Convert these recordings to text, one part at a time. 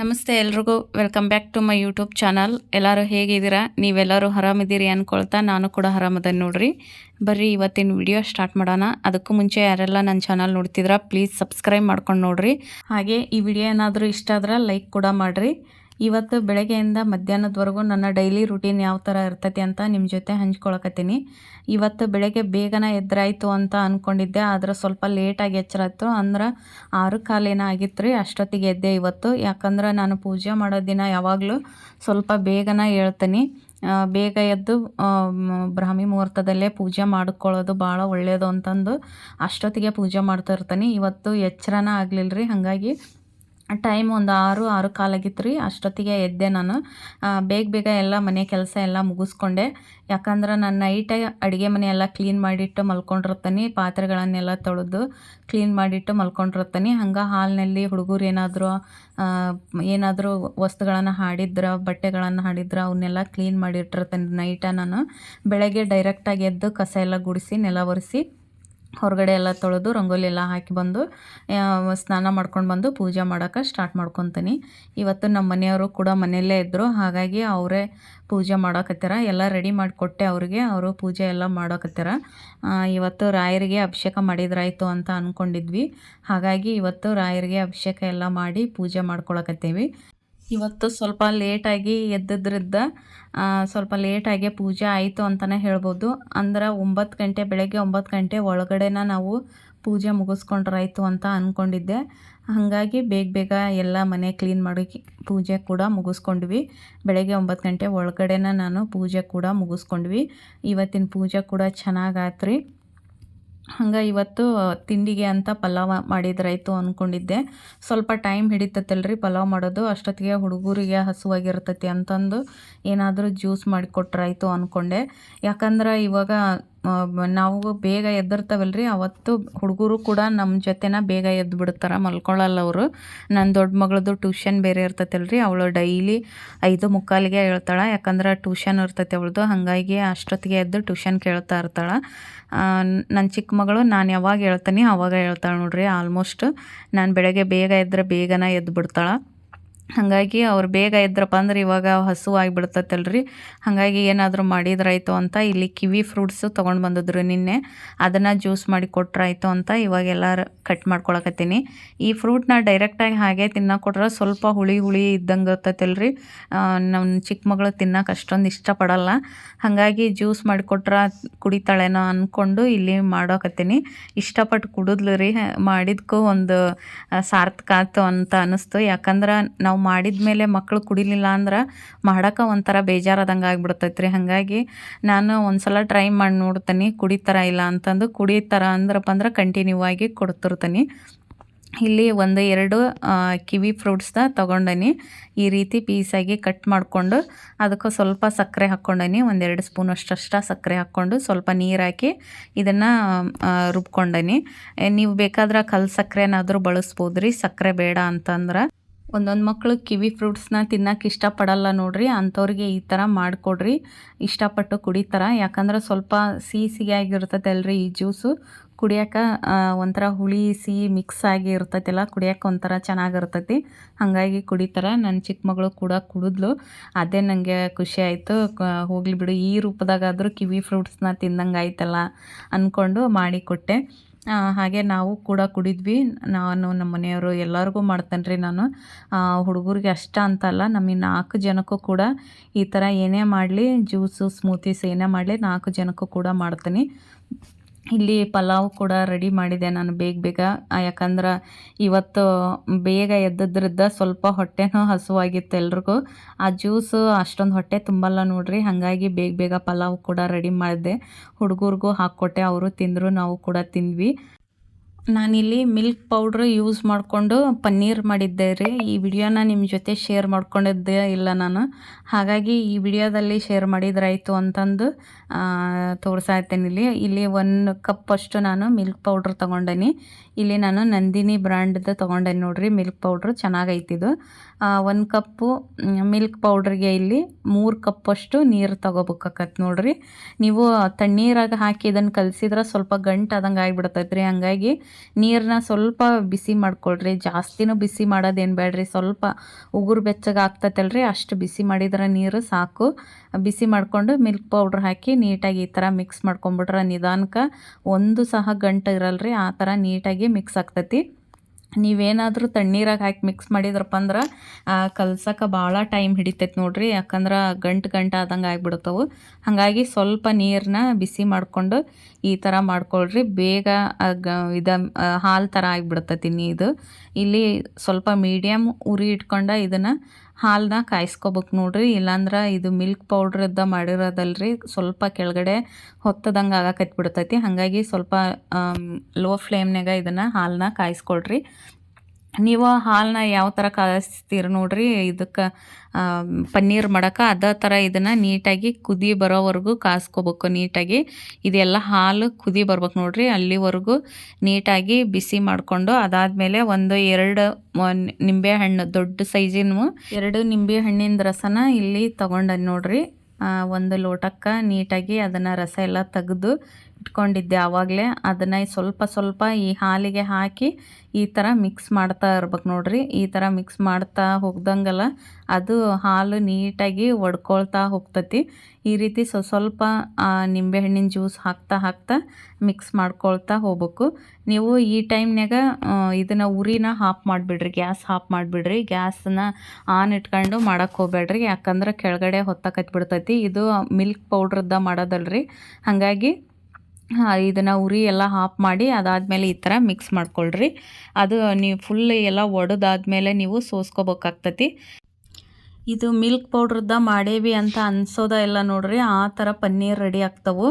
ನಮಸ್ತೆ ಎಲ್ರಿಗೂ. Welcome back to my YouTube channel. ಎಲ್ಲರೂ ಹೇಗಿದ್ದೀರಾ? ನೀವೆಲ್ಲರೂ ಆರಾಮಿದ್ದೀರಿ ಅಂದ್ಕೊಳ್ತಾ ನಾನು ಕೂಡ ಆರಾಮದನ್ನು ನೋಡ್ರಿ. ಬರ್ರಿ, ಇವತ್ತಿನ ವಿಡಿಯೋ ಸ್ಟಾರ್ಟ್ ಮಾಡೋಣ. ಅದಕ್ಕೂ ಮುಂಚೆ ಯಾರೆಲ್ಲ ನನ್ನ ಚಾನಲ್ ನೋಡ್ತಿದ್ರ ಪ್ಲೀಸ್ ಸಬ್ಸ್ಕ್ರೈಬ್ ಮಾಡ್ಕೊಂಡು ನೋಡ್ರಿ. ಹಾಗೆ ಈ ವಿಡಿಯೋ ಏನಾದರೂ ಇಷ್ಟ ಆದ್ರೆ ಲೈಕ್ ಕೂಡ ಮಾಡಿರಿ. ಇವತ್ತು ಬೆಳಗ್ಗೆಯಿಂದ ಮಧ್ಯಾಹ್ನದವರೆಗೂ ನನ್ನ ಡೈಲಿ ರುಟೀನ್ ಯಾವ ಥರ ಇರ್ತೈತಿ ಅಂತ ನಿಮ್ಮ ಜೊತೆ ಹಂಚ್ಕೊಳಕತ್ತೀನಿ. ಇವತ್ತು ಬೆಳಗ್ಗೆ ಬೇಗನೆ ಎದ್ರಾಯ್ತು ಅಂತ ಅಂದ್ಕೊಂಡಿದ್ದೆ ಆದ್ರೆ ಸ್ವಲ್ಪ ಲೇಟಾಗಿ ಎಚ್ಚರಾಯ್ತು. ಅಂದ್ರೆ ಆರು ಕಾಲೇನ ಆಗಿತ್ತು ರೀ, ಅಷ್ಟೊತ್ತಿಗೆ ಎದ್ದೆ ಇವತ್ತು. ಯಾಕಂದ್ರೆ ನಾನು ಪೂಜೆ ಮಾಡೋ ದಿನ ಯಾವಾಗಲೂ ಸ್ವಲ್ಪ ಬೇಗನೆ ಹೇಳ್ತೀನಿ ಬೇಗ ಎದ್ದು ಬ್ರಾಹ್ಮಿ ಮುಹೂರ್ತದಲ್ಲೇ ಪೂಜೆ ಮಾಡ್ಕೊಳ್ಳೋದು ಭಾಳ ಒಳ್ಳೆಯದು ಅಂತಂದು ಅಷ್ಟೊತ್ತಿಗೆ ಪೂಜೆ ಮಾಡ್ತಾ ಇರ್ತೀನಿ. ಇವತ್ತು ಎಚ್ಚರನ ಆಗಲಿಲ್ಲ ರೀ ಹಾಗಾಗಿ ಟೈಮ್ ಒಂದು ಆರು ಆರು ಕಾಲಾಗಿತ್ತು ರೀ ಅಷ್ಟೊತ್ತಿಗೆ ಎದ್ದೆ ನಾನು. ಬೇಗ ಬೇಗ ಎಲ್ಲ ಮನೆ ಕೆಲಸ ಎಲ್ಲ ಮುಗಿಸ್ಕೊಂಡೆ. ಯಾಕಂದ್ರೆ ನಾನು ನೈಟೇ ಅಡುಗೆ ಮನೆ ಎಲ್ಲ ಕ್ಲೀನ್ ಮಾಡಿಟ್ಟು ಮಲ್ಕೊಂಡಿರ್ತೀನಿ. ಪಾತ್ರೆಗಳನ್ನೆಲ್ಲ ತೊಳೆದು ಕ್ಲೀನ್ ಮಾಡಿಟ್ಟು ಮಲ್ಕೊಂಡಿರ್ತೀನಿ. ಹಂಗೆ ಹಾಲಿನಲ್ಲಿ ಹುಡುಗರು ಏನಾದರೂ ಏನಾದರೂ ವಸ್ತುಗಳನ್ನು ಹಾಡಿದ್ರೆ, ಬಟ್ಟೆಗಳನ್ನು ಹಾಡಿದ್ರೆ ಅವನ್ನೆಲ್ಲ ಕ್ಲೀನ್ ಮಾಡಿಟ್ಟಿರ್ತೀನಿ ನೈಟ ನಾನು. ಬೆಳಗ್ಗೆ ಡೈರೆಕ್ಟಾಗಿ ಎದ್ದು ಕಸ ಎಲ್ಲ ಗುಡಿಸಿ ನೆಲ ಒರೆಸಿ ಹೊರಗಡೆ ಎಲ್ಲ ತೊಳೆದು ರಂಗೋಲಿ ಎಲ್ಲ ಹಾಕಿ ಬಂದು ಸ್ನಾನ ಮಾಡ್ಕೊಂಡು ಬಂದು ಪೂಜೆ ಮಾಡೋಕೆ ಸ್ಟಾರ್ಟ್ ಮಾಡ್ಕೊತೀನಿ. ಇವತ್ತು ನಮ್ಮ ಮನೆಯವರು ಕೂಡ ಮನೆಯಲ್ಲೇ ಇದ್ದರು ಹಾಗಾಗಿ ಅವರೇ ಪೂಜೆ ಮಾಡೋಕತ್ತಾರ ಎಲ್ಲ ರೆಡಿ ಮಾಡಿಕೊಟ್ಟೆ ಅವ್ರಿಗೆ, ಅವರು ಪೂಜೆ ಎಲ್ಲ ಮಾಡೋಕತ್ತಾರ ಇವತ್ತು ರಾಯರಿಗೆ ಅಭಿಷೇಕ ಮಾಡಿದ್ರಾಯ್ತು ಅಂತ ಅಂದ್ಕೊಂಡಿದ್ವಿ ಹಾಗಾಗಿ ಇವತ್ತು ರಾಯರಿಗೆ ಅಭಿಷೇಕ ಎಲ್ಲ ಮಾಡಿ ಪೂಜೆ ಮಾಡ್ಕೊಳಕತ್ತೀವಿ. ಇವತ್ತು ಸ್ವಲ್ಪ ಲೇಟಾಗಿ ಎದ್ದಿದ್ರಿಂದ ಸ್ವಲ್ಪ ಲೇಟಾಗಿ ಪೂಜೆ ಆಯಿತು ಅಂತಲೇ ಹೇಳ್ಬೋದು. ಅಂದ್ರೆ ಒಂಬತ್ತು ಗಂಟೆ, ಬೆಳಗ್ಗೆ ಒಂಬತ್ತು ಗಂಟೆ ಒಳಗಡೆನ ನಾವು ಪೂಜೆ ಮುಗಿಸ್ಕೊಂಡ್ರಾಯ್ತು ಅಂತ ಅಂದ್ಕೊಂಡಿದ್ದೆ ಹಾಗಾಗಿ ಬೇಗ ಬೇಗ ಎಲ್ಲ ಮನೆ ಕ್ಲೀನ್ ಮಾಡಿ ಪೂಜೆ ಕೂಡ ಮುಗಿಸ್ಕೊಂಡ್ವಿ. ಬೆಳಗ್ಗೆ ಒಂಬತ್ತು ಗಂಟೆ ಒಳಗಡೆನ ನಾನು ಪೂಜೆ ಕೂಡ ಮುಗಿಸ್ಕೊಂಡ್ವಿ. ಇವತ್ತಿನ ಪೂಜೆ ಕೂಡ ಚೆನ್ನಾಗಾತ್ರಿ. ಹಂಗೆ ಇವತ್ತು ತಿಂಡಿಗೆ ಅಂತ ಪಲಾವ್ ಮಾಡಿದ್ರಾಯ್ತು ಅಂದ್ಕೊಂಡಿದ್ದೆ ಸ್ವಲ್ಪ ಟೈಮ್ ಹಿಡಿತೈತಲ್ರಿ ಪಲಾವ್ ಮಾಡೋದು. ಅಷ್ಟೊತ್ತಿಗೆ ಹುಡುಗರಿಗೆ ಹಸುವಾಗಿರ್ತೈತಿ ಅಂತಂದು ಏನಾದರೂ ಜ್ಯೂಸ್ ಮಾಡಿಕೊಟ್ರಾಯ್ತು ಅಂದ್ಕೊಂಡೆ ಯಾಕಂದ್ರೆ ಇವಾಗ ನಾವು ಬೇಗ ಎದ್ದಿರ್ತಾವಲ್ರಿ, ಅವತ್ತು ಹುಡುಗರು ಕೂಡ ನಮ್ಮ ಜೊತೆನ ಬೇಗ ಎದ್ದು ಬಿಡ್ತಾರೆ ಮಲ್ಕೊಳ್ಳಲ್ಲ ಅವರು. ನನ್ನ ದೊಡ್ಡ ಮಗಳದು ಟ್ಯೂಷನ್ ಬೇರೆ ಇರ್ತೈತಲ್ರಿ, ಅವಳು ಡೈಲಿ ಐದು ಮುಕ್ಕಾಲಿಗೆ ಹೇಳ್ತಾಳೆ, ಯಾಕಂದ್ರೆ ಟ್ಯೂಷನ್ ಇರ್ತೈತೆ ಅವಳದು, ಹಾಗಾಗಿ ಅಷ್ಟೊತ್ತಿಗೆ ಎದ್ದು ಟ್ಯೂಷನ್ ಕೇಳ್ತಾ ಇರ್ತಾಳೆ. ನನ್ನ ಚಿಕ್ಕ ಮಗಳು ನಾನು ಯಾವಾಗ ಹೇಳ್ತೀನಿ ಅವಾಗ ಹೇಳ್ತಾಳೆ ನೋಡ್ರಿ ಆಲ್ಮೋಸ್ಟ್ ನಾನು ಬೆಳಗ್ಗೆ ಬೇಗ ಎದ್ದರೆ ಬೇಗನೆ ಎದ್ದು ಬಿಡ್ತಾಳೆ. ಹಾಗಾಗಿ ಅವ್ರು ಬೇಗ ಇದ್ರಪ್ಪ ಅಂದ್ರೆ ಇವಾಗ ಹಸುವಾಗಿ ರೀ ಹಾಗಾಗಿ ಏನಾದರೂ ಮಾಡಿದ್ರಾಯ್ತು ಅಂತ ಇಲ್ಲಿ ಕಿವಿ ಫ್ರೂಟ್ಸು ತೊಗೊಂಡು ಬಂದಿದ್ರು ನಿನ್ನೆ. ಅದನ್ನು ಜ್ಯೂಸ್ ಮಾಡಿ ಕೊಟ್ರಾಯ್ತು ಅಂತ ಇವಾಗೆಲ್ಲ ಕಟ್ ಮಾಡ್ಕೊಳಕತ್ತೀನಿ. ಈ ಫ್ರೂಟ್ನ ಡೈರೆಕ್ಟಾಗಿ ಹಾಗೆ ತಿನ್ನೋಕೆ ಕೊಟ್ರೆ ಸ್ವಲ್ಪ ಹುಳಿ ಹುಳಿ ಇದ್ದಂಗೆ ಇರ್ತೈತಲ್ರಿ. ನಮ್ಮ ಚಿಕ್ಕ ಮಗಳು ತಿನ್ನೋಕೆ ಅಷ್ಟೊಂದು ಇಷ್ಟಪಡಲ್ಲ. ಹಾಗಾಗಿ ಜ್ಯೂಸ್ ಮಾಡಿಕೊಟ್ರೆ ಕುಡಿತಾಳೇನೋ ಅಂದ್ಕೊಂಡು ಇಲ್ಲಿ ಮಾಡೋಕತ್ತೀನಿ. ಇಷ್ಟಪಟ್ಟು ಕುಡಿದ್ಲು ರೀ, ಮಾಡಿದ್ಕೂ ಒಂದು ಸಾರ್ಥಕ ಆಯ್ತು ಅಂತ ಅನ್ನಿಸ್ತು ಯಾಕಂದ್ರೆ ನಾವು ನಾವು ಮಾಡಿದ ಮೇಲೆ ಮಕ್ಕಳು ಕುಡಿಲಿಲ್ಲ ಅಂದ್ರೆ ಮಾಡೋಕೆ ಒಂಥರ ಬೇಜಾರಾದಂಗೆ ಆಗಿಬಿಡ್ತೈತೆ ರೀ ಹಾಗಾಗಿ ನಾನು ಒಂದು ಸಲ ಟ್ರೈ ಮಾಡಿ ನೋಡ್ತೀನಿ ಕುಡಿತಾರ ಇಲ್ಲ ಅಂತಂದು ಕುಡಿತಾರ ಅಂದ್ರಪ್ಪ ಅಂದ್ರೆ ಕಂಟಿನ್ಯೂ ಆಗಿ ಕೊಡ್ತಿರ್ತೀನಿ. ಇಲ್ಲಿ ಒಂದು ಎರಡು ಕಿವಿ ಫ್ರೂಟ್ಸ್ನ ತೊಗೊಂಡನಿ. ಈ ರೀತಿ ಪೀಸಾಗಿ ಕಟ್ ಮಾಡಿಕೊಂಡು ಅದಕ್ಕೆ ಸ್ವಲ್ಪ ಸಕ್ಕರೆ ಹಾಕ್ಕೊಂಡನಿ. ಒಂದೆರಡು ಸ್ಪೂನ್ ಅಷ್ಟಷ್ಟ ಸಕ್ಕರೆ ಹಾಕ್ಕೊಂಡು ಸ್ವಲ್ಪ ನೀರು ಹಾಕಿ ಇದನ್ನು ರುಬ್ಕೊಂಡನಿ. ನೀವು ಬೇಕಾದ್ರೆ ಕಲ್ಲು ಸಕ್ಕರೆನಾದರೂ ಬಳಸ್ಬೋದು ರೀ ಸಕ್ಕರೆ ಬೇಡ ಅಂತಂದ್ರೆ ಒಂದೊಂದು ಮಕ್ಕಳು ಕಿವಿ ಫ್ರೂಟ್ಸ್ನ ತಿನ್ನೋಕೆ ಇಷ್ಟಪಡಲ್ಲ ನೋಡ್ರಿ. ಅಂಥವ್ರಿಗೆ ಈ ಥರ ಮಾಡಿಕೊಡ್ರಿ. ಇಷ್ಟಪಟ್ಟು ಕುಡಿತಾರೆ. ಯಾಕಂದ್ರೆ ಸ್ವಲ್ಪ ಸಿಹಿ ಸಿಹಿಯಾಗಿರ್ತೈತೆ ಅಲ್ರಿ ಈ ಜ್ಯೂಸು. ಕುಡಿಯೋಕೆ ಒಂಥರ ಹುಳಿ, ಸಿಹಿ ಮಿಕ್ಸ್ ಆಗಿ ಇರ್ತೈತಿಲ್ಲ. ಕುಡಿಯೋಕೆ ಒಂಥರ ಚೆನ್ನಾಗಿರ್ತೈತಿ. ಹಾಗಾಗಿ ಕುಡಿತಾರೆ. ನನ್ನ ಚಿಕ್ಕ ಮಗಳು ಕೂಡ ಕುಡಿದ್ಲು. ಅದೇ ನನಗೆ ಖುಷಿ ಆಯಿತು. ಹೋಗ್ಲಿ ಬಿಡು. ಈ ರೂಪದಾಗಾದರೂ ಕಿವಿ ಫ್ರೂಟ್ಸ್ನ ತಿಂದಂಗೆ ಆಯ್ತಲ್ಲ ಅಂದ್ಕೊಂಡು ಮಾಡಿ ಕೊಟ್ಟೆ. ಹಾಗೆ ನಾವು ಕೂಡ ಕುಡಿದ್ವಿ. ನಾನು ನಮ್ಮ ಮನೆಯವರು ಎಲ್ಲರಿಗೂ ಮಾಡ್ತೇನೆ ರೀ ನಾನು ಹುಡುಗರಿಗೆ ಅಷ್ಟ ಅಂತಲ್ಲ ನಮ್ಮ ನಾಲ್ಕು ಜನಕ್ಕೂ ಕೂಡ ಈ ಥರ ಏನೇ ಮಾಡಲಿ, ಜ್ಯೂಸು ಸ್ಮೂತೀಸ್ ಏನೇ ಮಾಡಲಿ ನಾಲ್ಕು ಜನಕ್ಕೂ ಕೂಡ ಮಾಡ್ತೀನಿ. ಇಲ್ಲಿ ಪಲಾವ್ ಕೂಡ ರೆಡಿ ಮಾಡಿದೆ ನಾನು ಬೇಗ ಬೇಗ. ಯಾಕಂದ್ರೆ ಇವತ್ತು ಬೇಗ ಎದ್ದದ್ರದ್ದು ಸ್ವಲ್ಪ ಹೊಟ್ಟೆನೂ ಹಸುವಾಗಿತ್ತು ಎಲ್ರಿಗೂ. ಆ ಜ್ಯೂಸು ಅಷ್ಟೊಂದು ಹೊಟ್ಟೆ ತುಂಬಲ್ಲ ನೋಡ್ರಿ, ಹಾಗಾಗಿ ಬೇಗ ಬೇಗ ಪಲಾವ್ ಕೂಡ ರೆಡಿ ಮಾಡಿದೆ. ಹುಡುಗರಿಗೂ ಹಾಕ್ಕೊಟ್ಟೆ, ಅವರು ತಿಂದರು, ನಾವು ಕೂಡ ತಿಂದ್ವಿ. ನಾನಿಲ್ಲಿ ಮಿಲ್ಕ್ ಪೌಡ್ರ್ ಯೂಸ್ ಮಾಡಿಕೊಂಡು ಪನ್ನೀರ್ ಮಾಡಿದ್ದೆ ರೀ. ಈ ವಿಡಿಯೋನ ನಿಮ್ಮ ಜೊತೆ ಶೇರ್ ಮಾಡ್ಕೊಂಡಿದ್ದೆ ಇಲ್ಲ ನಾನು. ಹಾಗಾಗಿ ಈ ವಿಡಿಯೋದಲ್ಲಿ ಶೇರ್ ಮಾಡಿದ್ರಾಯಿತು ಅಂತಂದು ತೋರಿಸ್ತಾ ಇರ್ತೇನೆ ಇಲ್ಲಿ. ಇಲ್ಲಿ ಒಂದು ಕಪ್ ಅಷ್ಟು ನಾನು ಮಿಲ್ಕ್ ಪೌಡ್ರ್ ತೊಗೊಂಡೇನಿ. ಇಲ್ಲಿ ನಾನು ನಂದಿನಿ ಬ್ರ್ಯಾಂಡ್ದು ತೊಗೊಂಡೇನಿ ನೋಡಿರಿ ಮಿಲ್ಕ್ ಪೌಡ್ರ್ ಚೆನ್ನಾಗೈತಿದು ಒಂದು ಕಪ್ಪು ಮಿಲ್ಕ್ ಪೌಡ್ರಿಗೆ ಇಲ್ಲಿ ಮೂರು ಕಪ್ಪಷ್ಟು ನೀರು ತೊಗೋಬೇಕಾಕತ್ ನೋಡಿರಿ. ನೀವು ತಣ್ಣೀರಾಗ ಹಾಕಿ ಇದನ್ನು ಕಲಸಿದ್ರೆ ಸ್ವಲ್ಪ ಗಂಟು ಆದಂಗೆ ಆಗಿಬಿಡ್ತೈತೆ ರೀ ಹಂಗಾಗಿ ನೀರನ್ನ ಸ್ವಲ್ಪ ಬಿಸಿ ಮಾಡ್ಕೊಳ್ರಿ. ಜಾಸ್ತಿನೂ ಬಿಸಿ ಮಾಡೋದೇನು ಬೇಡ್ರಿ. ಸ್ವಲ್ಪ ಉಗುರು ಬೆಚ್ಚಗೆ ಆಗ್ತೈತಲ್ರಿ ಅಷ್ಟು ಬಿಸಿ ಮಾಡಿದ್ರೆ ನೀರು ಸಾಕು. ಬಿಸಿ ಮಾಡಿಕೊಂಡು ಮಿಲ್ಕ್ ಪೌಡ್ರ್ ಹಾಕಿ ನೀಟಾಗಿ ಈ ಥರ ಮಿಕ್ಸ್ ಮಾಡ್ಕೊಂಬಿಟ್ರೆ ನಿಧಾನಕ್ಕೆ ಒಂದು ಸಹ ಗಂಟು ಇರಲ್ರಿ, ಆ ಥರ ನೀಟಾಗಿ ಮಿಕ್ಸ್ ಆಗ್ತೈತಿ. ನೀವೇನಾದರೂ ತಣ್ಣೀರಾಗ ಹಾಕಿ ಮಿಕ್ಸ್ ಮಾಡಿದ್ರಪ್ಪ ಅಂದ್ರೆ ಕಲ್ಸಕ್ಕೆ ಭಾಳ ಟೈಮ್ ಹಿಡಿತೈತೆ ನೋಡ್ರಿ, ಯಾಕಂದ್ರೆ ಗಂಟು ಗಂಟು ಆದಂಗೆ ಆಗಿಬಿಡ್ತವೆ ಹಾಗಾಗಿ ಸ್ವಲ್ಪ ನೀರನ್ನ ಬಿಸಿ ಮಾಡಿಕೊಂಡು ಈ ಥರ ಮಾಡ್ಕೊಳ್ರಿ, ಬೇಗ ಇದು ಹಾಲು ಥರ ಆಗಿಬಿಡ್ತೈತಿ ಇದು. ಇಲ್ಲಿ ಸ್ವಲ್ಪ ಮೀಡಿಯಮ್ ಉರಿ ಇಟ್ಕೊಂಡು ಇದನ್ನು ಹಾಲನ್ನ ಕಾಯಿಸ್ಕೋಬೇಕು ನೋಡ್ರಿ. ಇಲ್ಲಾಂದ್ರೆ ಇದು ಮಿಲ್ಕ್ ಪೌಡ್ರದ್ದ ಮಾಡಿರೋದಲ್ರಿ. ಸ್ವಲ್ಪ ಕೆಳಗಡೆ ಹೊತ್ತದಂಗೆ ಆಗಕತ್ಬಿಡ್ತೈತಿ. ಬಿಡ್ತೈತಿ ಹಾಗಾಗಿ ಸ್ವಲ್ಪ ಲೋ ಫ್ಲೇಮ್ನಾಗ ಇದನ್ನು ಹಾಲನ್ನ ಕಾಯಿಸ್ಕೊಳ್ರಿ. ನೀವು ಹಾಲನ್ನ ಯಾವ ಥರ ಕಾಯಿಸ್ತೀರ ನೋಡ್ರಿ, ಇದಕ್ಕೆ ಪನ್ನೀರ್ ಮಾಡೋಕೆ ಅದೇ ಥರ ಇದನ್ನು ನೀಟಾಗಿ ಕುದಿ ಬರೋವರೆಗೂ ಕಾಸ್ಕೋಬೇಕು ನೀಟಾಗಿ. ಇದೆಲ್ಲ ಹಾಲು ಕುದಿ ಬರ್ಬೇಕು ನೋಡ್ರಿ, ಅಲ್ಲಿವರೆಗೂ ನೀಟಾಗಿ ಬಿಸಿ ಮಾಡಿಕೊಂಡು ಅದಾದಮೇಲೆ ಒಂದು ಎರಡು ನಿಂಬೆ ಹಣ್ಣು ದೊಡ್ಡ ಸೈಜಿನ ಎರಡು ನಿಂಬೆ ಹಣ್ಣಿನ ರಸನ ಇಲ್ಲಿ ತೊಗೊಂಡ ನೋಡ್ರಿ. ಒಂದು ಲೋಟಕ್ಕೆ ನೀಟಾಗಿ ಅದನ್ನು ರಸ ಎಲ್ಲ ತೆಗೆದು ಇಟ್ಕೊಂಡಿದ್ದೆ ಆವಾಗಲೇ. ಅದನ್ನು ಸ್ವಲ್ಪ ಸ್ವಲ್ಪ ಈ ಹಾಲಿಗೆ ಹಾಕಿ ಈ ಥರ ಮಿಕ್ಸ್ ಮಾಡ್ತಾ ಇರ್ಬೇಕು ನೋಡ್ರಿ. ಈ ಥರ ಮಿಕ್ಸ್ ಮಾಡ್ತಾ ಹೋಗ್ದಂಗೆಲ್ಲ ಅದು ಹಾಲು ನೀಟಾಗಿ ಒಡ್ಕೊಳ್ತಾ ಹೋಗ್ತತಿ. ಈ ರೀತಿ ಸ್ವ ಸ್ವಲ್ಪ ನಿಂಬೆಹಣ್ಣಿನ ಜ್ಯೂಸ್ ಹಾಕ್ತಾ ಹಾಕ್ತಾ ಮಿಕ್ಸ್ ಮಾಡ್ಕೊಳ್ತಾ ಹೋಗ್ಬೇಕು. ನೀವು ಈ ಟೈಮ್ನಾಗ ಇದನ್ನು ಉರಿನ ಹಾಫ್ ಮಾಡಿಬಿಡ್ರಿ. ಗ್ಯಾಸ್ ಹಾಫ್ ಮಾಡಿಬಿಡ್ರಿ. ಗ್ಯಾಸನ್ನ ಆನ್ ಇಟ್ಕೊಂಡು ಮಾಡೋಕ್ಕೆ ಹೋಗ್ಬೇಡ್ರಿ. ಯಾಕಂದ್ರೆ ಕೆಳಗಡೆ ಹೊತ್ತಕತ್ಬಿಡ್ತೈತಿ. ಬಿಡ್ತೈತಿ ಇದು ಮಿಲ್ಕ್ ಪೌಡ್ರದ್ದ ಮಾಡೋದಲ್ರಿ. ಹಾಗಾಗಿ ಇದನ್ನು ಉರಿ ಎಲ್ಲ ಹಾಫ್ ಮಾಡಿ ಅದಾದಮೇಲೆ ಈ ಥರ ಮಿಕ್ಸ್ ಮಾಡ್ಕೊಳ್ರಿ. ಅದು ನೀವು ಫುಲ್ ಎಲ್ಲ ಒಡೆದಾದ್ಮೇಲೆ ನೀವು ಸೋಸ್ಕೋಬೇಕಾಗ್ತತಿ. ಇದು ಮಿಲ್ಕ್ ಪೌಡ್ರದ್ದ ಮಾಡೇವಿ ಅಂತ ಅನ್ಸೋದ ಎಲ್ಲ ನೋಡ್ರಿ, ಆ ಥರ ಪನ್ನೀರ್ ರೆಡಿ ಆಗ್ತವು.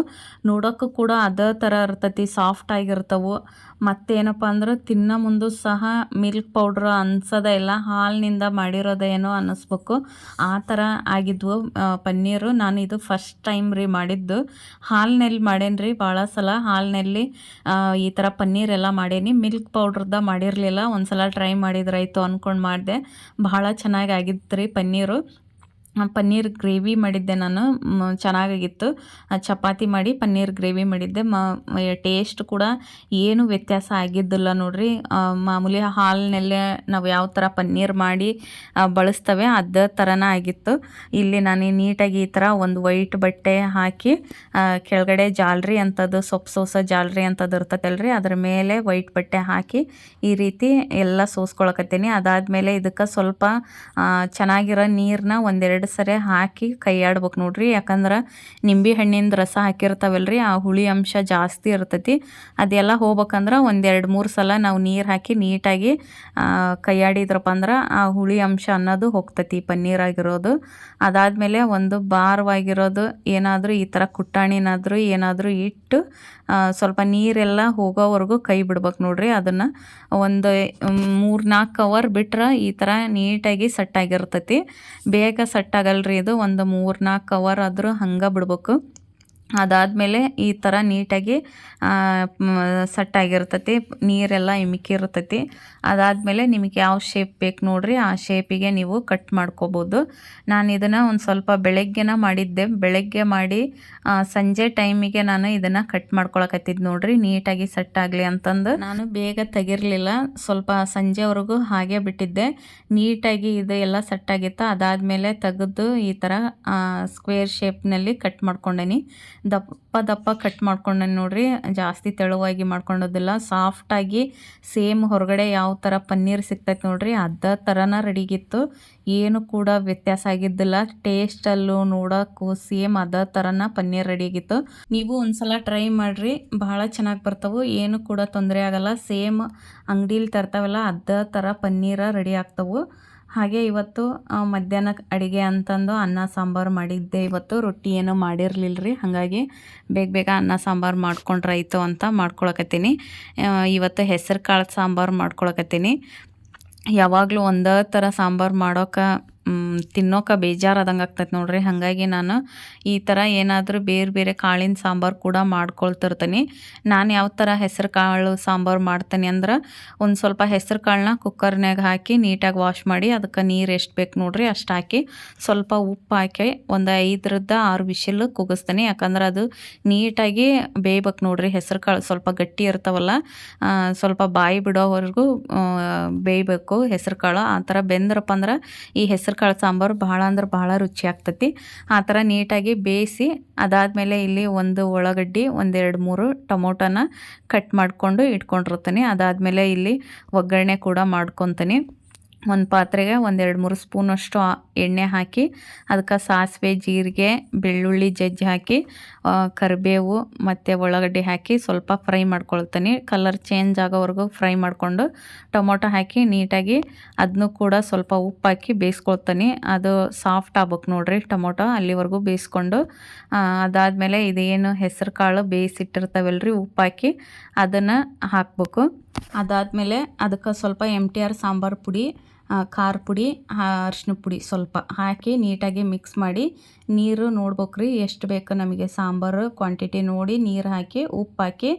ನೋಡೋಕ್ಕೂ ಕೂಡ ಅದೇ ಥರ ಇರ್ತತಿ ಸಾಫ್ಟ್ ಆಗಿರ್ತವೆ. ಮತ್ತೇನಪ್ಪ ಅಂದ್ರೆ ತಿನ್ನೋ ಮುಂದೆ ಸಹ ಮಿಲ್ಕ್ ಪೌಡ್ರ್ ಅನ್ಸೋದೇ ಇಲ್ಲ ಹಾಲಿನಿಂದ ಮಾಡಿರೋದೇನೋ ಅನ್ನಿಸ್ಬೇಕು ಆ ಥರ ಆಗಿದ್ವು. ಪನ್ನೀರು. ನಾನು ಇದು ಫಸ್ಟ್ ಟೈಮ್ ರೀ ಮಾಡಿದ್ದು. ಹಾಲಿನಲ್ಲಿ ಮಾಡೇನಿ ರೀ ಭಾಳ ಸಲ. ಹಾಲಿನಲ್ಲಿ ಈ ಥರ ಪನ್ನೀರೆಲ್ಲ ಮಾಡೇನಿ. ಮಿಲ್ಕ್ ಪೌಡ್ರ್ದ ಮಾಡಿರಲಿಲ್ಲ. ಒಂದು ಸಲ ಟ್ರೈ ಮಾಡಿದ್ರಾಯ್ತು ಅಂದ್ಕೊಂಡು ಮಾಡಿದೆ. ಭಾಳ ಚೆನ್ನಾಗಿ ಆಗಿತ್ತು ರೀ ಪನ್ನೀರು. ಪನ್ನೀರ್ ಗ್ರೇವಿ ಮಾಡಿದ್ದೆ ನಾನು. ಚೆನ್ನಾಗಾಗಿತ್ತು. ಚಪಾತಿ ಮಾಡಿ ಪನ್ನೀರ್ ಗ್ರೇವಿ ಮಾಡಿದ್ದೆ. ಮ ಟೇಸ್ಟ್ ಕೂಡ ಏನು ವ್ಯತ್ಯಾಸ ಆಗಿದ್ದಿಲ್ಲ ನೋಡ್ರಿ. ಮಾಮೂಲಿ ಹಾಲಿನಲ್ಲೇ ನಾವು ಯಾವ ಥರ ಪನ್ನೀರ್ ಮಾಡಿ ಬಳಸ್ತೇವೆ, ಅದೇ ಥರನೇ ಆಗಿತ್ತು. ಇಲ್ಲಿ ನಾನು ನೀಟಾಗಿ ಈ ಥರ ಒಂದು ವೈಟ್ ಬಟ್ಟೆ ಹಾಕಿ ಕೆಳಗಡೆ ಜಾಲ್ರಿ ಅಂಥದ್ದು ಸೊಪ್ಪು ಸೋಸ ಜಾಲ್ರಿ ಅಂಥದ್ದು ಇರ್ತೈತಲ್ರಿ. ಅದ್ರ ಮೇಲೆ ವೈಟ್ ಬಟ್ಟೆ ಹಾಕಿ ಈ ರೀತಿ ಎಲ್ಲ ಸೋಸ್ಕೊಳಕತ್ತೀನಿ. ಅದಾದಮೇಲೆ ಇದಕ್ಕೆ ಸ್ವಲ್ಪ ಚೆನ್ನಾಗಿರೋ ನೀರನ್ನ ಒಂದೆರಡು ಎರಡು ಸರಿ ಹಾಕಿ ಕೈ ಆಡ್ಬೇಕು ನೋಡ್ರಿ. ಯಾಕಂದ್ರೆ ನಿಂಬೆ ಹಣ್ಣಿನ ರಸ ಹಾಕಿರ್ತಾವಲ್ರಿ, ಆ ಹುಳಿ ಅಂಶ ಜಾಸ್ತಿ ಇರ್ತೈತಿ. ಅದೆಲ್ಲ ಹೋಗ್ಬೇಕಂದ್ರೆ ಒಂದೆರಡು ಮೂರು ಸಲ ನಾವು ನೀರು ಹಾಕಿ ನೀಟಾಗಿ ಕೈ ಆಡಿದ್ರಪ್ಪ ಅಂದ್ರೆ ಆ ಹುಳಿ ಅಂಶ ಅನ್ನೋದು ಹೋಗ್ತೈತಿ ಪನ್ನೀರಾಗಿರೋದು. ಅದಾದಮೇಲೆ ಒಂದು ಭಾರವಾಗಿರೋದು ಏನಾದರೂ ಈ ಥರ ಕುಟ್ಟಾಣಿನಾದರೂ ಏನಾದರೂ ಇಟ್ಟು ಸ್ವಲ್ಪ ನೀರೆಲ್ಲ ಹೋಗೋವರೆಗೂ ಕೈ ಬಿಡ್ಬೇಕು ನೋಡ್ರಿ. ಅದನ್ನು ಒಂದು ಮೂರು ನಾಲ್ಕು ಅವರ್ ಬಿಟ್ರೆ ಈ ಥರ ನೀಟಾಗಿ ಸೆಟ್ ಆಗಿರ್ತೈತಿ ಬೇಗ ಸೆಟ್ ಆಗಲ್ರಿ ಇದು? ಒಂದು ಮೂರು ನಾಲ್ಕು ಕವರ್ ಆದರೂ ಹಂಗೆ ಬಿಡ್ಬೇಕು. ಅದಾದಮೇಲೆ ಈ ಥರ ನೀಟಾಗಿ ಸಟ್ಟಾಗಿರ್ತೈತಿ, ನೀರೆಲ್ಲ ಇಮಿಕಿರ್ತೈತಿ. ಅದಾದಮೇಲೆ ನಿಮಗೆ ಯಾವ ಶೇಪ್ ಬೇಕು ನೋಡ್ರಿ, ಆ ಶೇಪಿಗೆ ನೀವು ಕಟ್ ಮಾಡ್ಕೋಬೋದು. ನಾನು ಇದನ್ನು ಒಂದು ಸ್ವಲ್ಪ ಬೆಳಗ್ಗೆನ ಮಾಡಿದ್ದೆ. ಬೆಳಗ್ಗೆ ಮಾಡಿ ಸಂಜೆ ಟೈಮಿಗೆ ನಾನು ಇದನ್ನು ಕಟ್ ಮಾಡ್ಕೊಳಕತ್ತಿದ್ದು ನೋಡ್ರಿ, ನೀಟಾಗಿ ಸೆಟ್ ಆಗಲಿ ಅಂತಂದು. ನಾನು ಬೇಗ ತೆಗಿರಲಿಲ್ಲ, ಸ್ವಲ್ಪ ಸಂಜೆವರೆಗೂ ಹಾಗೆ ಬಿಟ್ಟಿದ್ದೆ. ನೀಟಾಗಿ ಇದು ಎಲ್ಲ ಸೆಟ್ ಆಗಿತ್ತು, ಅದಾದಮೇಲೆ ತೆಗೆದು ಈ ಥರ ಸ್ಕ್ವೇರ್ ಶೇಪ್ನಲ್ಲಿ ಕಟ್ ಮಾಡ್ಕೊಂಡೇನಿ. ದಪ್ಪ ದಪ್ಪ ಕಟ್ ಮಾಡ್ಕೊಂಡೆ ನೋಡ್ರಿ. ಜಾಸ್ತಿ ತೆಳುವಾಗಿ ಮಾಡ್ಕೊಂಡೋದಿಲ್ಲ. ಸಾಫ್ಟಾಗಿ ಸೇಮ್ ಹೊರಗಡೆ ಯಾವ ಥರ ಪನ್ನೀರ್ ಸಿಗ್ತೈತೆ ನೋಡ್ರಿ, ಅದ ಥರನ ರೆಡಿಗಿತ್ತು ಏನು ಕೂಡ ವ್ಯತ್ಯಾಸ ಆಗಿದ್ದಿಲ್ಲ. ಟೇಸ್ಟಲ್ಲೂ ನೋಡೋಕ್ಕೂ ಸೇಮ್ ಅದ ಥರನ ಪನ್ನೀರ್ ರೆಡಿಗಿತ್ತು ನೀವು ಒಂದ್ಸಲ ಟ್ರೈ ಮಾಡಿರಿ ಭಾಳ ಚೆನ್ನಾಗಿ ಬರ್ತವೆ. ಏನು ಕೂಡ ತೊಂದರೆ ಆಗಲ್ಲ. ಸೇಮ್ ಅಂಗಡೀಲಿ ತರ್ತಾವಲ್ಲ, ಅದ ಥರ ಪನ್ನೀರ ರೆಡಿ ಆಗ್ತವೆ. ಹಾಗೆ ಇವತ್ತು ಮಧ್ಯಾಹ್ನ ಅಡುಗೆ ಅಂತಂದು ಅನ್ನ ಸಾಂಬಾರು ಮಾಡಿದ್ದೆ. ಇವತ್ತು ರೊಟ್ಟಿ ಏನೂ ಮಾಡಿರಲಿಲ್ಲ ರೀ ಹಾಗಾಗಿ ಬೇಗ ಬೇಗ ಅನ್ನ ಸಾಂಬಾರು ಮಾಡ್ಕೊಂಡ್ರಾಯ್ತು ಅಂತ ಮಾಡ್ಕೊಳಕತ್ತೀನಿ. ಇವತ್ತು ಹೆಸರು ಕಾಳು ಸಾಂಬಾರು ಮಾಡ್ಕೊಳಕತ್ತೀನಿ. ಯಾವಾಗಲೂ ಒಂದೇ ಥರ ಸಾಂಬಾರು ಮಾಡೋಕೆ ತಿನ್ನೋಕೆ ಬೇಜಾರಾದಂಗೆ ಆಗ್ತೈತೆ ನೋಡ್ರಿ. ಹಾಗಾಗಿ ನಾನು ಈ ಥರ ಏನಾದರೂ ಬೇರೆ ಬೇರೆ ಕಾಳಿನ ಸಾಂಬಾರು ಕೂಡ ಮಾಡ್ಕೊಳ್ತಿರ್ತೀನಿ. ನಾನು ಯಾವ ಥರ ಹೆಸರು ಕಾಳು ಸಾಂಬಾರು ಮಾಡ್ತೀನಿ ಅಂದ್ರೆ ಒಂದು ಸ್ವಲ್ಪ ಹೆಸರು ಕಾಳನ್ನ ಕುಕ್ಕರ್ನಾಗ ಹಾಕಿ ನೀಟಾಗಿ ವಾಶ್ ಮಾಡಿ ಅದಕ್ಕೆ ನೀರು ಎಷ್ಟು ಬೇಕು ನೋಡ್ರಿ ಅಷ್ಟು ಹಾಕಿ ಸ್ವಲ್ಪ ಉಪ್ಪು ಹಾಕಿ ಒಂದು ಐದರಿಂದ ಆರು ವಿಶಿಲ್ ಕುಗಿಸ್ತೀನಿ. ಯಾಕಂದ್ರೆ ಅದು ನೀಟಾಗಿ ಬೇಯ್ಬೇಕು ನೋಡ್ರಿ ಹೆಸರು ಕಾಳು ಸ್ವಲ್ಪ ಗಟ್ಟಿ ಇರ್ತಾವಲ್ಲ ಸ್ವಲ್ಪ ಬಾಯಿ ಬಿಡೋವರೆಗೂ ಬೇಯಬೇಕು ಹೆಸರು ಕಾಳು. ಆ ಥರ ಬೆಂದ್ರಪ್ಪ ಅಂದ್ರೆ ಈ ಹೆಸರು ಕಾಳು ಸಾಂಬಾರು ಭಾಳ ಅಂದ್ರೆ ಭಾಳ ರುಚಿ ಆಗ್ತತಿ. ಆ ಥರ ನೀಟಾಗಿ ಬೇಯಿಸಿ ಅದಾದಮೇಲೆ ಇಲ್ಲಿ ಒಂದು ಉಳ್ಳಾಗಡ್ಡಿ, ಒಂದೆರಡು ಮೂರು ಟೊಮೊಟೊನ ಕಟ್ ಮಾಡಿಕೊಂಡು ಇಟ್ಕೊಂಡಿರ್ತೀನಿ. ಅದಾದಮೇಲೆ ಇಲ್ಲಿ ಒಗ್ಗರಣೆ ಕೂಡ ಮಾಡ್ಕೊತೀನಿ. ಒಂದು ಪಾತ್ರೆಗೆ ಒಂದೆರಡು ಮೂರು ಸ್ಪೂನಷ್ಟು ಎಣ್ಣೆ ಹಾಕಿ ಅದಕ್ಕೆ ಸಾಸಿವೆ, ಜೀರಿಗೆ, ಬೆಳ್ಳುಳ್ಳಿ, ಜಜ್ಜಿ ಹಾಕಿ ಕರಿಬೇವು ಮತ್ತು ಉಳ್ಳಾಗಡ್ಡಿ ಹಾಕಿ ಸ್ವಲ್ಪ ಫ್ರೈ ಮಾಡ್ಕೊಳ್ತೀನಿ. ಕಲರ್ ಚೇಂಜ್ ಆಗೋವರೆಗೂ ಫ್ರೈ ಮಾಡಿಕೊಂಡು ಟೊಮೊಟೊ ಹಾಕಿ ನೀಟಾಗಿ ಅದನ್ನು ಕೂಡ ಸ್ವಲ್ಪ ಉಪ್ಪು ಹಾಕಿ ಬೇಯಿಸ್ಕೊಳ್ತೀನಿ. ಅದು ಸಾಫ್ಟ್ ಆಗ್ಬೇಕು ನೋಡ್ರಿ ಟೊಮೊಟೊ ಅಲ್ಲಿವರೆಗೂ ಬೇಯಿಸ್ಕೊಂಡು. ಅದಾದಮೇಲೆ ಇದೇನು ಹೆಸರು ಕಾಳು ಬೇಯಿಸಿಟ್ಟಿರ್ತಾವಲ್ರಿ ಉಪ್ಪು ಹಾಕಿ ಅದನ್ನು ಹಾಕ್ಬೇಕು. ಅದಾದಮೇಲೆ ಅದಕ್ಕೆ ಸ್ವಲ್ಪ ಎಂ ಟಿ ಆರ್ ಸಾಂಬಾರು ಪುಡಿ ಖಾರ ಪುಡಿ ಅರಿಶಿನ ಪುಡಿ ಸ್ವಲ್ಪ ಹಾಕಿ ನೀಟಾಗಿ ಮಿಕ್ಸ್ ಮಾಡಿ ನೀರು ನೋಡ್ಬೇಕ್ರಿ, ಎಷ್ಟು ಬೇಕು ನಮಗೆ ಸಾಂಬಾರು ಕ್ವಾಂಟಿಟಿ ನೋಡಿ ನೀರು ಹಾಕಿ, ಉಪ್ಪು ಹಾಕಿ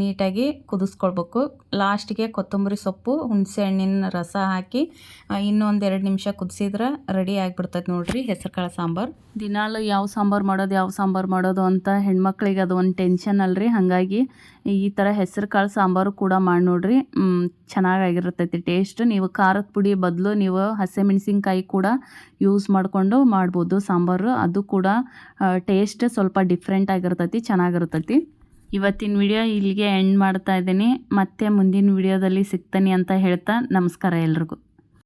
ನೀಟಾಗಿ ಕುದಿಸ್ಕೊಳ್ಬೇಕು. ಲಾಸ್ಟಿಗೆ ಕೊತ್ತಂಬರಿ ಸೊಪ್ಪು, ಹುಣಸೆ ಹಣ್ಣಿನ ರಸ ಹಾಕಿ ಇನ್ನೊಂದು ಎರಡು ನಿಮಿಷ ಕುದಿಸಿದ್ರೆ ರೆಡಿ ಆಗಿಬಿಡ್ತೈತೆ ನೋಡಿರಿ ಹೆಸರು ಕಾಳು ಸಾಂಬಾರು. ದಿನಾಲು ಯಾವ ಸಾಂಬಾರು ಮಾಡೋದು, ಯಾವ ಸಾಂಬಾರು ಮಾಡೋದು ಅಂತ ಹೆಣ್ಮಕ್ಳಿಗೆ ಅದು ಒಂದು ಟೆನ್ಷನ್ ಅಲ್ರಿ. ಹಾಗಾಗಿ ಈ ಥರ ಹೆಸರು ಕಾಳು ಸಾಂಬಾರು ಕೂಡ ಮಾಡಿ ನೋಡಿರಿ. ಚೆನ್ನಾಗಾಗಿರ್ತೈತಿ ಟೇಸ್ಟ್ ನೀವು ಖಾರದ ಪುಡಿ ಬದಲು ನೀವು ಹಸಿಮೆಣಸಿನ್ಕಾಯಿ ಕೂಡ ಯೂಸ್ ಮಾಡಿಕೊಂಡು ಮಾಡ್ಬೋದು ಸಾಂಬಾರು. ಅದು ಕೂಡ ಟೇಸ್ಟ್ ಸ್ವಲ್ಪ ಡಿಫ್ರೆಂಟ್ ಆಗಿರ್ತೈತಿ, ಚೆನ್ನಾಗಿರ್ತೈತಿ. ಇವತ್ತಿನ ವಿಡಿಯೋ ಇಲ್ಲಿಗೆ ಎಂಡ್ ಮಾಡ್ತಾ ಇದ್ದೀನಿ. ಮತ್ತೆ ಮುಂದಿನ ವಿಡಿಯೋದಲ್ಲಿ ಸಿಗ್ತೀನಿ ಅಂತ ಹೇಳ್ತಾ ನಮಸ್ಕಾರ ಎಲ್ರಿಗೂ.